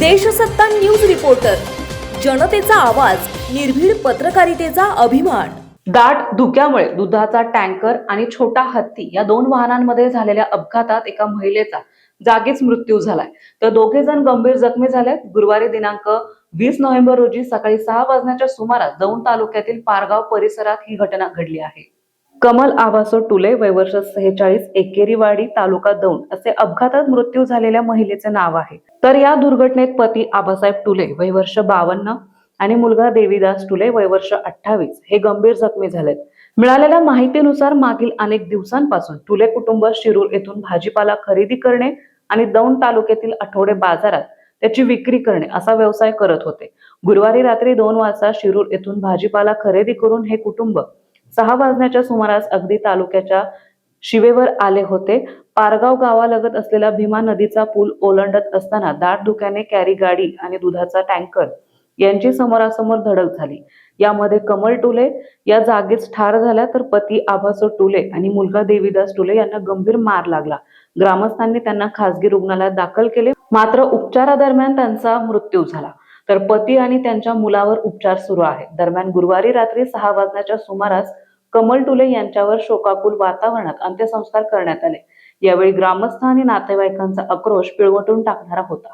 Deshsatta news reporter. जनतेचा आवाज निर्भीड पत्रकारितेचा अभिमान. दाट धुक्यामुळे दुधाचा टँकर आणि छोटा हत्ती या दोन वाहनांमध्ये झालेल्या अपघातात एका महिलेचा जागीच मृत्यू झालाय. तर दोघे जण गंभीर जखमी झाले गुरुवारी दिनांक वीस नोव्हेंबर रोजी सकाळी सहा वाजण्याच्या सुमारास दौंड तालुक्यातील पारगाव परिसरात ही घटना घडली आहे. कमल आभासो टुले वयवर्ष सेहेचाळीस एकेरीवाडी तालुका दौंड असे अपघातात मृत्यू झालेल्या महिलेचे नाव आहे. तर या दुर्घटनेत पती आबासाहेब टुले वयवर्ष बावन्न आणि मुलगा देवीदास टुले वयवर्ष अठ्ठावीस हे गंभीर जखमी झालेत. मिळालेल्या माहितीनुसार मागील अनेक दिवसांपासून टुले कुटुंब शिरूर येथून भाजीपाला खरेदी करणे आणि दौंड तालुक्यातील आठवडे बाजारात त्याची विक्री करणे असा व्यवसाय करत होते. गुरुवारी रात्री दोन वाजता शिरूर येथून भाजीपाला खरेदी करून हे कुटुंब सहा वाजण्याच्या सुमारास अगदी तालुक्याच्या शिवेवर आले होते. पारगाव गावालगत असलेला भीमा नदीचा पूल ओलांडत असताना दाट धुक्याने कॅरी गाडी आणि दुधाचा टँकर यांची समोरासमोर धडक झाली. यामध्ये कमल टुले या जागीच ठार झाल्या तर पती आभासो टुले आणि मुलगा देवीदास टुले यांना गंभीर मार लागला. ग्रामस्थांनी त्यांना खासगी रुग्णालयात दाखल केले. मात्र उपचारादरम्यान त्यांचा मृत्यू झाला. तर पती आणि त्यांच्या मुलावर उपचार सुरू आहेत दरम्यान गुरुवारी रात्री सहा वाजण्याच्या सुमारास कमल टुले यांच्यावर शोकाकुल वातावरणात अंत्यसंस्कार करण्यात आले. यावेळी ग्रामस्थ आणि नातेवाईकांचा आक्रोश पिळवटून टाकणारा होता.